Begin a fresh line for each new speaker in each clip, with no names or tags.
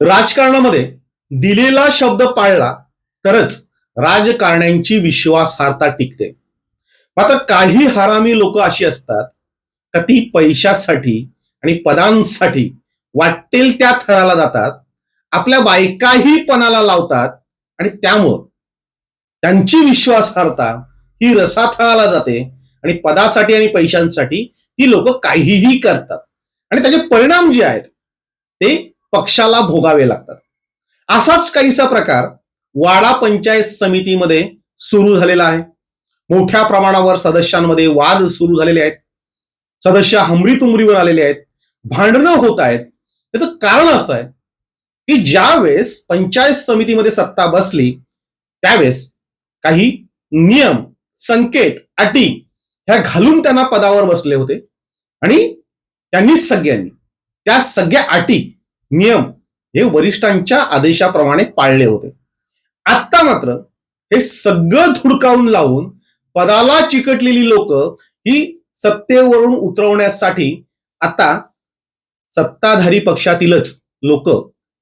राजकारणामध्ये दिलेला शब्द पाळला तरच राजकारण्यांची विश्वासार्हता टिकते. मात्र काही हरामी लोक अशी असतात का ती पैशासाठी आणि पदांसाठी वाटेल त्या थराला जातात आपल्या बायकाही पणाला लावतात आणि त्यामुळं त्यांची विश्वासार्हता ही रसाथळाला जाते आणि पदासाठी आणि पैशांसाठी ही लोक काहीही करतात. आणि त्याचे परिणाम जे आहेत ते पक्षाला भोगावे लागतात. असाच काहीसा प्रकार वाडा पंचायत समितीमध्ये सुरू झालेला आहे. मोठ्या प्रमाणावर सदस्यांमध्ये वाद सुरू झालेले आहेत. सदस्य हमरीतुमरीवर आलेले आहेत. भांडणं होत आहेत. त्याचं कारण असं आहे की ज्यावेळेस पंचायत समितीमध्ये सत्ता बसली त्यावेळेस काही नियम संकेत अटी ह्या घालून त्यांना पदावर बसले होते. आणि त्यांनी सगळ्यांनी त्या सगळ्या अटी नियम हे वरिष्ठांच्या आदेशाप्रमाणे पाळले होते. आत्ता मात्र हे सगळं धुडकावून लावून पदाला चिकटलेली लोक ही सत्तेवरून उतरवण्यासाठी आता सत्ताधारी पक्षातीलच लोक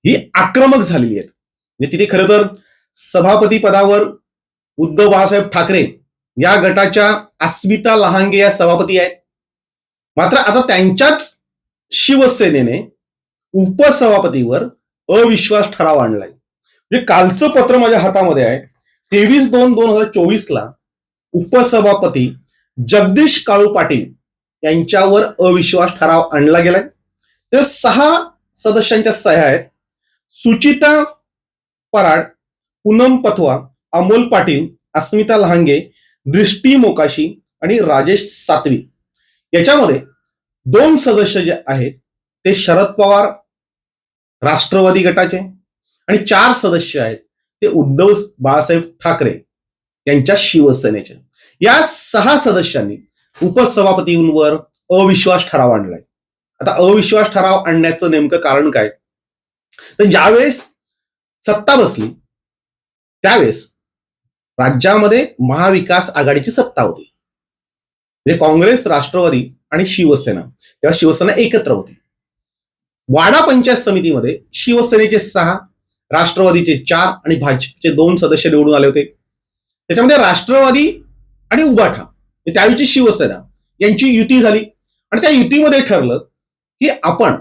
ही आक्रमक झालेली आहेत. म्हणजे तिथे खरं तर सभापती पदावर उद्धव बाळासाहेब ठाकरे या गटाच्या अस्मिता लहांगे या सभापती आहेत. मात्र आता त्यांच्याच शिवसेनेने उपसभापतीवर अविश्वास ठराव आणलाय. म्हणजे कालचं पत्र माझ्या हातामध्ये आहे. तेवीस दोन दोन हजार चोवीसला उपसभापती जगदीश काळू पाटील यांच्यावर अविश्वास ठराव आणला गेलाय. तर सहा सदस्यांच्या सह्या आहेत. सुचिता पराड पूनम पथवा अमोल पाटील अस्मिता लहांगे दृष्टी मोकाशी आणि राजेश सातवी. याच्यामध्ये दोन सदस्य जे आहेत ते शरद पवार राष्ट्रवादी गटाचे आणि चार सदस्य आहेत. ते उद्धव बाळासाहेब ठाकरे यांच्या शिवसेनेचे. या सहा सदस्यांनी उपसभापतींवर अविश्वास ठराव आणलाय. आता अविश्वास ठराव आणण्याचं नेमकं कारण काय? तर ज्यावेळेस सत्ता बसली त्यावेळेस राज्यामध्ये महाविकास आघाडीची सत्ता होती. म्हणजे काँग्रेस राष्ट्रवादी आणि शिवसेना. तेव्हा शिवसेना एकत्र होती. वाडा पंचायत समितीमध्ये शिवसेनेचे सहा राष्ट्रवादीचे चार आणि भाजपचे दोन सदस्य निवडून आले होते. त्याच्यामध्ये राष्ट्रवादी आणि उबाठा म्हणजे त्यावेळीची शिवसेना यांची युती झाली. आणि त्या युतीमध्ये ठरलं की आपण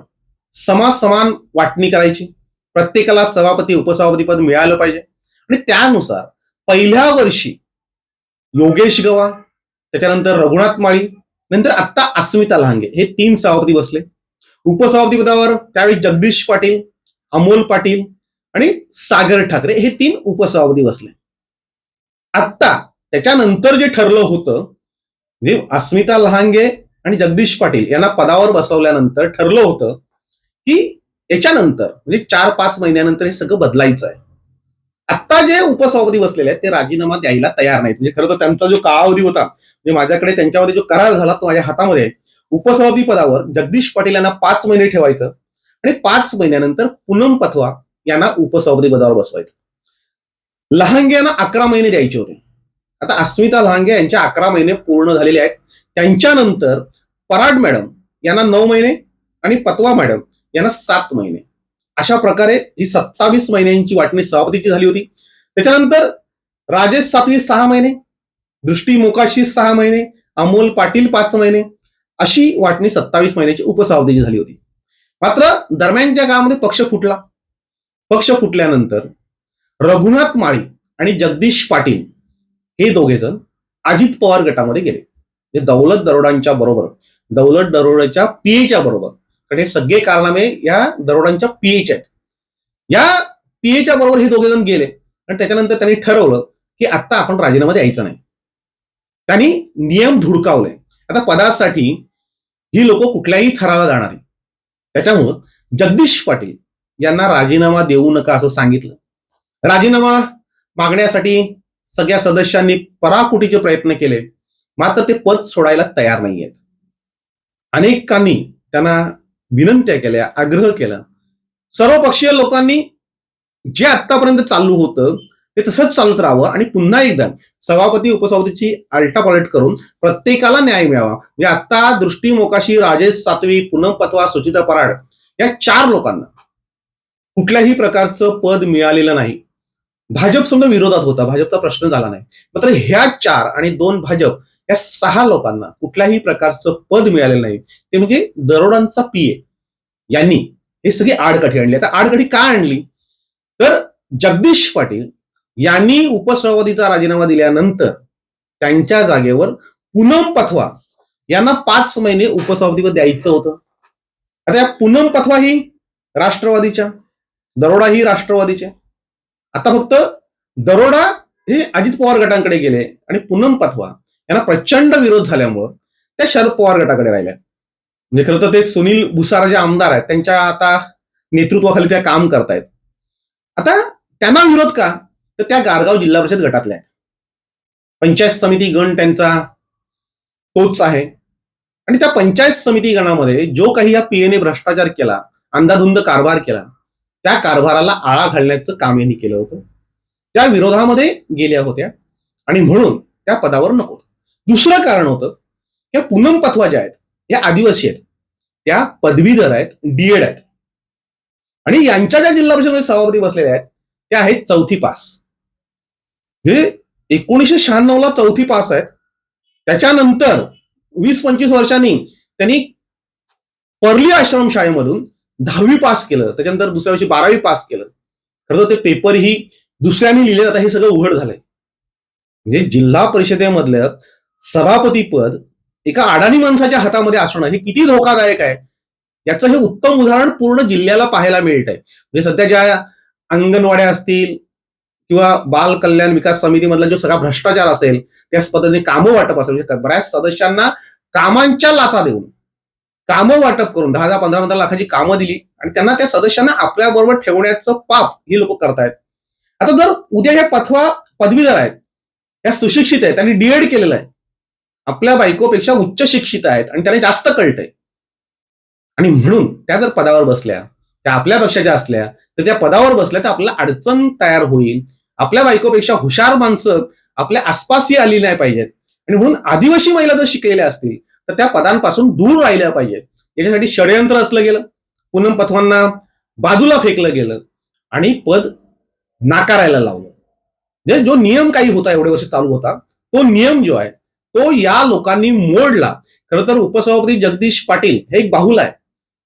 समाज समान वाटणी करायची. प्रत्येकाला सभापती उपसभापती पद मिळालं पाहिजे. आणि त्यानुसार पहिल्या वर्षी योगेश गवा त्याच्यानंतर रघुनाथ माळी नंतर आत्ता अस्मिता लहांगे हे तीन सभापती बसले. उपसभापती पदावर त्यावेळी जगदीश पाटील अमोल पाटील आणि सागर ठाकरे हे तीन उपसभापती बसले. आत्ता त्याच्यानंतर जे ठरलं होतं म्हणजे अस्मिता लहांगे आणि जगदीश पाटील यांना पदावर बसवल्यानंतर ठरलं होतं की याच्यानंतर म्हणजे चार पाच महिन्यानंतर हे सगळं बदलायचं आहे. आत्ता जे उपसभापती बसलेले आहेत ते राजीनामा द्यायला तयार नाहीत. म्हणजे खरं तर त्यांचा जो कालावधी होता म्हणजे माझ्याकडे त्यांच्यामध्ये जो करार झाला तो माझ्या हातामध्ये आहे. उपसभापती पदावर जगदीश पाटील यांना पाच महिने ठेवायचं आणि पाच महिन्यानंतर पूनम पथवा यांना उपसभापती पदावर बसवायचं. लहांगे यांना अकरा महिने द्यायचे होते. आता अस्मिता लहांगे यांच्या अकरा महिने पूर्ण झालेले आहेत. त्यांच्यानंतर पराड मॅडम यांना नऊ महिने आणि पतवा मॅडम यांना सात महिने. अशा प्रकारे ही सत्तावीस महिन्यांची वाटणी सभापतीची झाली होती. त्याच्यानंतर राजेश सातवी सहा महिने दृष्टी मोकाशी सहा महिने अमोल पाटील पाच महिने अशी वाटणी सत्तावीस महिन्याची उपसभापतीची झाली होती. मात्र दरम्यानच्या काळामध्ये पक्ष फुटला. पक्ष फुटल्यानंतर रघुनाथ माळी आणि जगदीश पाटील हे दोघे जण अजित पवार गटामध्ये गेले. हे दौलत दरोडांच्या बरोबर दौलत दरोड्याच्या पीएच्या बरोबर. कारण हे सगळे कारनामे या दरोडांच्या पीएच आहेत. या पीएच्या बरोबर हे दोघे जण गेले. आणि त्याच्यानंतर त्यांनी ठरवलं की आता आपण राजीनामा द्यायचा नाही. त्यांनी नियम धुडकावले. आता पदासाठी ही लोक कुठल्याही थराला जाणार आहे त्याच्यामुळं जगदीश पाटील यांना राजीनामा देऊ नका असं सांगितलं. राजीनामा मागण्यासाठी सगळ्या सदस्यांनी पराकुटीचे प्रयत्न केले. मात्र ते पद सोडायला तयार नाही आहेत अनेकांनी त्यांना विनंत्या केल्या आग्रह केला. सर्वपक्षीय लोकांनी जे आतापर्यंत चालू होतं ते तसंच चालत राहावं आणि पुन्हा एकदा सभापती उपसभापतीची आलटापालट करून प्रत्येकाला न्याय मिळावा. म्हणजे आता दृष्टीमोकाशी राजेश सातवी पूनम पतवा सुचिता पराड या चार लोकांना कुठल्याही प्रकारचं पद मिळालेलं नाही. भाजप समजा विरोधात होता भाजपचा प्रश्न झाला नाही. मात्र ह्या चार आणि दोन भाजप या सहा लोकांना कुठल्याही प्रकारचं पद मिळालेलं नाही. ते म्हणजे दरोडांचा पीए. यांनी हे सगळी आडकाठी आणली. आता आडकाठी का आणली? तर जगदीश पाटील यांनी उपसभापतीचा राजीनामा दिल्यानंतर त्यांच्या जागेवर पूनम पथवा यांना पाच महिने उपसभापतीपद द्यायचं होतं. आता या पूनम पथवा ही राष्ट्रवादीच्या दरोडा ही राष्ट्रवादीच्या. आता फक्त दरोडा हे अजित पवार गटांकडे गेले आणि पूनम पथवा यांना प्रचंड विरोध झाल्यामुळं त्या शरद पवार गटाकडे राहिल्या. म्हणजे खरं तर ते सुनील भुसारा जे आमदार आहेत त्यांच्या आता नेतृत्वाखाली त्या काम करतायत. आता त्यांना विरोध का? तर त्या गारगाव जिल्हा परिषद गटातल्या आहेत. पंचायत समिती गण त्यांचा तोच आहे. आणि त्या पंचायत समिती गणामध्ये जो काही या पीएने भ्रष्टाचार केला अंदाधुंद कारभार केला त्या कारभाराला आळा घालण्याचं काम यांनी केलं होतं. त्या विरोधामध्ये गेल्या होत्या. आणि म्हणून त्या पदावर नको दुसरं कारण होतं या पूनम पथवा ज्या आहेत या आदिवासी आहेत त्या पदवीधर आहेत डीएड आहेत. आणि यांच्या ज्या जिल्हा परिषद सभापती बसलेल्या आहेत त्या आहेत चौथी पास. हे एकोणीसशे शहाण्णव ला चौथी पास आहेत. त्याच्यानंतर वीस पंचवीस वर्षांनी त्यांनी पर्ली आश्रम शाळेमधून दहावी पास केलं. त्याच्यानंतर दुसऱ्या वर्षी बारावी पास केलं. खरं तर ते पेपरही दुसऱ्याने लिहिले जातात हे सगळं उघड झालंय. म्हणजे जिल्हा परिषदेमधलं सभापती पद एका अडाणी माणसाच्या हातामध्ये असणं हे किती धोकादायक आहे. याचं हे उत्तम उदाहरण पूर्ण जिल्ह्याला पाहायला मिळत आहे म्हणजे सध्या ज्या अंगणवाड्या असतील किंवा बाल कल्याण विकास समितीमधला जो सगळा भ्रष्टाचार असेल त्याच पद्धतीने कामं वाटप असेल म्हणजे बऱ्याच सदस्यांना कामांच्या लाचा देऊन कामं वाटप करून दहा दहा पंधरा पंधरा लाखाची कामं दिली आणि त्यांना त्या सदस्यांना आपल्या बरोबर ठेवण्याचं पाप ही लोक करतायत. आता जर उद्या हे पथवा पदवीधर आहेत या सुशिक्षित आहेत त्यांनी डीएड केलेलं आहे आपल्या बायकोपेक्षा उच्च शिक्षित आहेत आणि त्यांना जास्त कळतंय. आणि म्हणून त्या जर पदावर बसल्या त्या आपल्या पक्षाच्या असल्या तर त्या पदावर बसल्या तर आपल्याला अडचण तयार होईल. आपल्या बायकोपेक्षा हुशार माणसं आपल्या आसपासही आली नाही पाहिजेत. आणि म्हणून आदिवासी महिला जर शिकलेल्या असतील तर त्या पदांपासून दूर राहिल्या पाहिजेत. याच्यासाठी षडयंत्र असलं गेलं पूनम पथवांना बाजूला फेकलं गेलं आणि पद नाकारायला लावलं. जे जो नियम काही होता एवढे वर्ष चालू होता तो नियम जो आहे तो या लोकांनी मोडला. खरं तर उपसभापती जगदीश पाटील हे एक बाहुल आहे.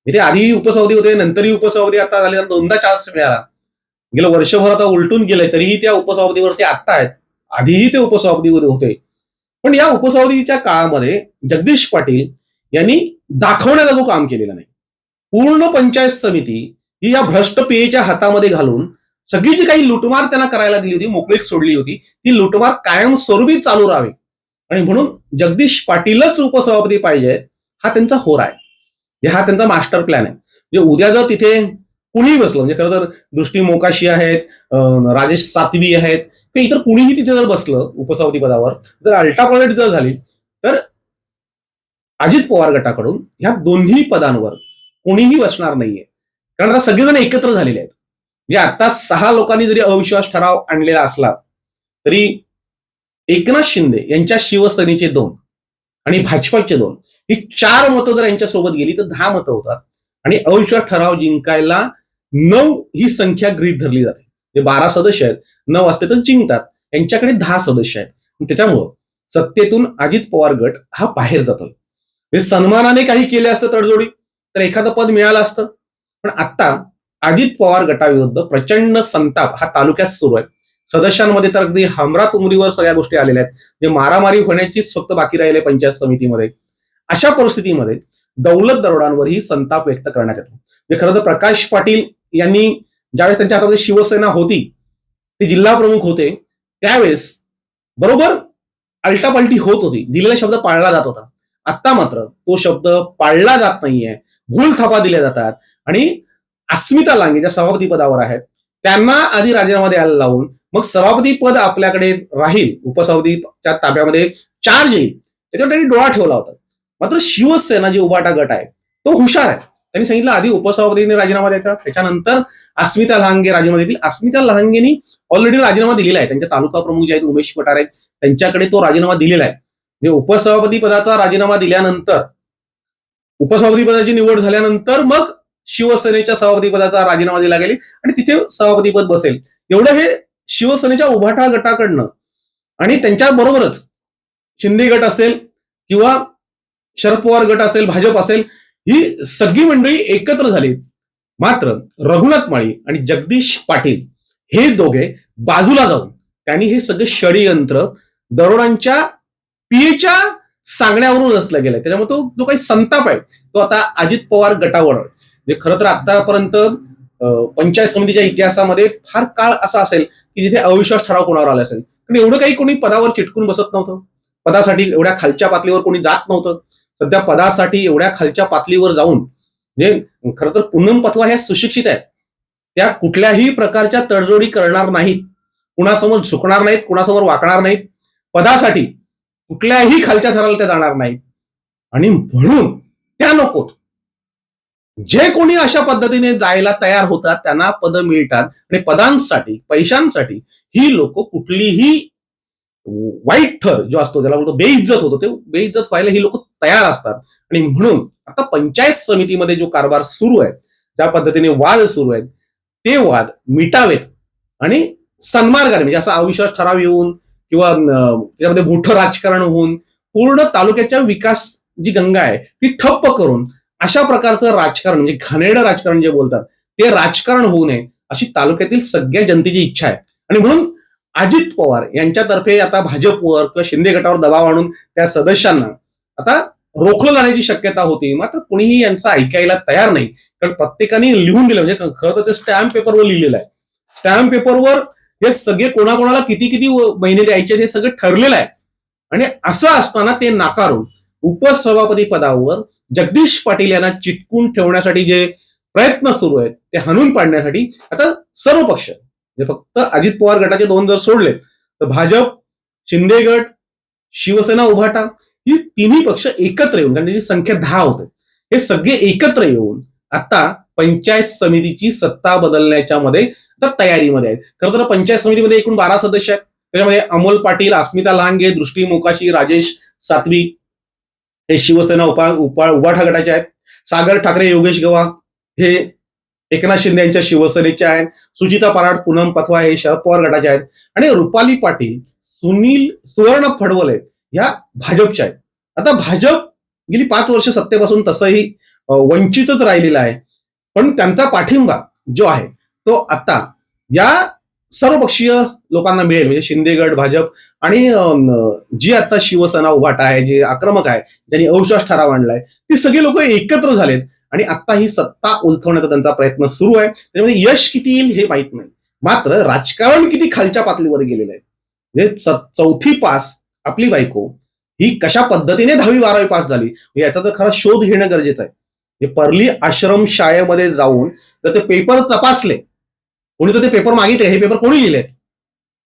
इथे आधीही उपसभापती होते नंतरही उपसभापती आता झाले दोनदा चान्स मिळाला. गेलं वर्षभर आता उलटून गेलंय तरीही त्या उपसभापतीवरती आत्ता आहेत. आधीही ते उपसभापती होते. पण या उपसभापतीच्या काळामध्ये जगदीश पाटील यांनी दाखवण्याजोगं काम केलेलं नाही. पूर्ण पंचायत समिती ही या भ्रष्ट पेयेच्या हातामध्ये घालून सगळी जी काही लुटमार त्यांना करायला दिली होती मोकळीक सोडली होती ती लुटमार कायमस्वरूपी चालू राहावी. आणि म्हणून जगदीश पाटीलच उपसभापती पाहिजे हा त्यांचा होर आहे. हा त्यांचा मास्टर प्लॅन आहे. म्हणजे उद्या जर तिथे कुणीही बसलं म्हणजे खरं तर दृष्टी मोकाशी आहेत राजेश सातवी आहेत किंवा इतर कुणीही तिथे जर बसलं उपसभापती पदावर जर अल्टापॉलिट जर झाली तर अजित पवार गटाकडून ह्या दोन्ही पदांवर कोणीही बसणार नाहीये. कारण आता सगळेजण एकत्र झालेले आहेत. म्हणजे आता सहा लोकांनी जरी अविश्वास ठराव आणलेला असला तरी एकनाथ शिंदे यांच्या शिवसेनेचे दोन आणि भाजपाचे दोन ही चार मतं जर यांच्या सोबत गेली तर दहा मतं होतात. आणि अविश्वास ठराव जिंकायला नऊ ही संख्या गृहित धरली जाते. जे बारा सदस्य आहेत नऊ असते तर जिंकतात. यांच्याकडे दहा सदस्य आहेत. त्याच्यामुळं सत्तेतून अजित पवार गट हा बाहेर जातो. म्हणजे सन्मानाने काही केले असतं तडजोडी तर एखादं पद मिळालं असतं. पण आता अजित पवार गटाविरुद्ध प्रचंड संताप हा तालुक्यात सुरू आहे. सदस्यांमध्ये तर अगदी हमरा तुमरीवर सगळ्या गोष्टी आलेल्या आहेत. म्हणजे मारामारी होण्याचीच फक्त बाकी राहिले पंचायत समितीमध्ये. अशा परिस्थितीमध्ये दौलत दरोडांवरही संताप व्यक्त करण्यात येतो. म्हणजे खरं तर प्रकाश पाटील यांनी ज्यावेळेस त्यांच्या हातामध्ये शिवसेना होती ते जिल्हा प्रमुख होते त्यावेळेस बरोबर अल्टापल्टी होत होती. दिलेला शब्द पाळला जात होता. आता मात्र तो शब्द पाळला जात नाहीये. भूल थापा दिल्या जातात. आणि अस्मिता लांगे ज्या सभापती पदावर आहेत त्यांना आधी राजीनामा द्यायला लावून मग सभापती पद आपल्याकडे राहील उपसभापतीच्या ताब्यामध्ये चार्ज येईल. त्याच्यावर त्यांनी डोळा ठेवला होता. मात्र शिवसेना जे उभाटा गट आहे तो हुशार आहे. त्यांनी सांगितलं आधी उपसभापतीने राजीनामा द्यायचा त्याच्यानंतर अस्मिता लहांगे राजीनामा देतील. अस्मिता लहांगेनी ऑलरेडी राजीनामा दिलेला आहे. त्यांच्या तालुका प्रमुख जे आहेत उमेश पठार आहेत त्यांच्याकडे तो राजीनामा दिलेला आहे. म्हणजे उपसभापती पदाचा राजीनामा दिल्यानंतर उपसभापती पदाची निवड झाल्यानंतर मग शिवसेनेच्या सभापतीपदाचा राजीनामा दिला गेले. आणि तिथे सभापतीपद बसेल. एवढं हे शिवसेनेच्या उभाटा गटाकडनं आणि त्यांच्या बरोबरच शिंदे गट असेल किंवा शरद पवार गट असेल भाजप असेल ही सगळी मंडळी एकत्र झाली. मात्र रघुनाथ माळी आणि जगदीश पाटील हे दोघे बाजूला जाऊन त्यांनी हे सगळे षडयंत्र दरोडांच्या पीएच्या सांगण्यावरून रचलं गेलंय. त्याच्यामुळे तो जो काही संताप आहे तो आता अजित पवार गटावर आहे. म्हणजे खरं तर आतापर्यंत पंचायत समितीच्या इतिहासामध्ये फार काळ असा असेल की जिथे अविश्वास ठराव कोणावर आला असेल. पण एवढं काही कोणी पदावर चिटकून बसत नव्हतं. पदासाठी एवढ्या खालच्या पातळीवर कोणी जात नव्हतं. सध्या पदासाठी एवढ्या खालच्या पातळीवर जाऊन म्हणजे खरं तर पूनम पथवा ह्या सुशिक्षित आहेत त्या कुठल्याही प्रकारच्या तडजोडी करणार नाहीत कुणासमोर झुकणार नाहीत कुणासमोर वाकणार नाहीत पदासाठी कुठल्याही खालच्या थराला त्या जाणार नाहीत. आणि म्हणून त्या नकोत. जे कोणी अशा पद्धतीने जायला तयार होतात त्यांना पद मिळतात आणि पदांसाठी पैशांसाठी ही लोक कुठलीही वाईट थर जो असतो त्याला बोलतो बेइज्जत होतो ते बेइज्जत व्हायला ही लोक तयार असतात. आणि म्हणून आता पंचायत समितीमध्ये जो कारभार सुरू आहे ज्या पद्धतीने वाद सुरू आहेत ते वाद मिटावेत आणि सन्मार्गाने म्हणजे असा अविश्वास ठराव येऊन किंवा त्याच्यामध्ये मोठं राजकारण होऊन पूर्ण तालुक्याच्या विकास जी गंगा आहे ती ठप्प करून अशा प्रकारचं राजकारण म्हणजे घाणेरडं राजकारण जे बोलतात ते राजकारण होऊ नये अशी तालुक्यातील सगळ्या जनतेची इच्छा आहे. आणि म्हणून अजित पवार यांच्यातर्फे आता भाजपवर किंवा शिंदे गटावर दबाव आणून त्या सदस्यांना आता रोखलं जाण्याची शक्यता होती. मात्र कोणीही यांचं ऐकायला तयार नाही. कारण प्रत्येकाने लिहून दिलं. म्हणजे खरं तर ते स्टॅम्प पेपरवर लिहिलेलं आहे. स्टॅम्प पेपरवर हे सगळे कोणाकोणाला किती किती महिने द्यायचे हे सगळं ठरलेलं आहे. आणि असं असताना ते नाकारून उपसभापती पदावर जगदीश पाटील यांना चिटकून ठेवण्यासाठी जे प्रयत्न सुरू आहेत ते हाणून पाडण्यासाठी आता सर्व पक्ष म्हणजे फक्त अजित पवार गटाचे दोन जर सोडले तर भाजप शिंदे गट शिवसेना उभाटा ही तिन्ही पक्ष एकत्र येऊन कारण त्याची संख्या दहा होते हे सगळे एकत्र येऊन आता पंचायत समितीची सत्ता बदलण्याच्या मध्ये आता तयारीमध्ये आहेत. खरं तर पंचायत समितीमध्ये एकूण बारा सदस्य आहेत. त्याच्यामध्ये अमोल पाटील अस्मिता लांगे दृष्टी मोकाशी राजेश सातवी हे शिवसेना उपा उपा उभाठा गटाचे आहेत. सागर ठाकरे योगेश गवा हे एकनाथ शिंदे यांच्या शिवसेनेचे आहेत सुचिता पराड पूनम पथवा हे शरद पवार गटाचे आहेत आणि रुपाली पाटील सुनील सुवर्ण फडवले या भाजपच्या आहेत. आता भाजप गेली पाच वर्ष सत्तेपासून तसंही वंचितच राहिलेला आहे. पण त्यांचा पाठिंबा जो आहे तो आता या सर्वपक्षीय लोकांना मिळेल. म्हणजे शिंदेगड भाजप आणि जी आता शिवसेना उभाटा आहे जे आक्रमक आहे ज्यांनी अविश्वास ठराव आणलाय ती सगळी लोक एकत्र झालेत. आणि आता ही सत्ता उलथवण्याचा त्यांचा प्रयत्न सुरू आहे. त्याच्यामध्ये यश किती येईल हे माहीत नाही. मात्र राजकारण किती खालच्या पातळीवर गेलेलं आहे. म्हणजे चौथी पास आपली बायको ही कशा पद्धतीने दहावी बारावी पास झाली याचा तर खरा शोध घेणं गरजेचं आहे. हे परली आश्रम शाळेमध्ये जाऊन जर ते पेपर तपासले कोणी तर ते पेपर मागितले हे पेपर कोणी लिहिले?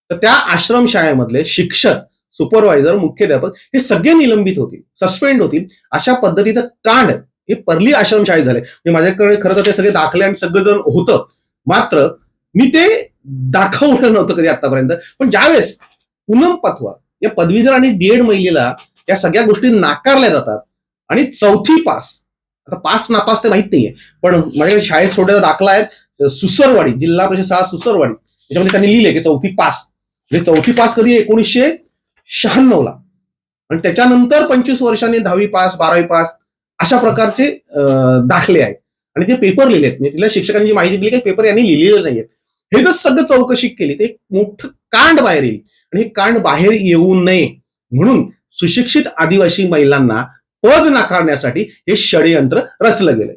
तर त्या आश्रम शाळेमधले शिक्षक सुपरवायझर मुख्याध्यापक हे सगळे निलंबित होतील सस्पेंड होतील अशा पद्धतीचं कांड हे परली आश्रमशाळेत झाले. म्हणजे माझ्याकडे खरं तर ते सगळे दाखले आणि सगळेजण होतं. मात्र मी ते दाखवलं नव्हतं कधी आतापर्यंत पण ज्यावेळेस पूनम पथवा या पदवीधर आणि डीएड महिलेला या सगळ्या गोष्टी नाकारल्या जातात आणि चौथी पास आता पास नापास ते माहीत नाहीये पण माझ्याकडे शाळेत सोडण्याचा दाखला आहे सुसरवाडी जिल्हा परिषद शाळा सुसरवाडी. त्याच्यामध्ये त्यांनी लिहिले की चौथी पास. म्हणजे चौथी पास कधी एकोणीसशे शहाण्णव ला आणि त्याच्यानंतर पंचवीस वर्षांनी दहावी पास बारावी पास अशा प्रकारचे दाखले आहेत. आणि ते पेपर लिहिलेत म्हणजे तिला शिक्षकांनी जी माहिती दिली की पेपर यांनी लिहिलेले नाहीयेत. हे जर सगळं चौकशी केली ते एक मोठं कांड बाहेर येईल. आणि हे कांड बाहेर येऊ नये. म्हणून सुशिक्षित आदिवासी महिलांना पद नाकारण्यासाठी हे षडयंत्र रचलं गेलंय.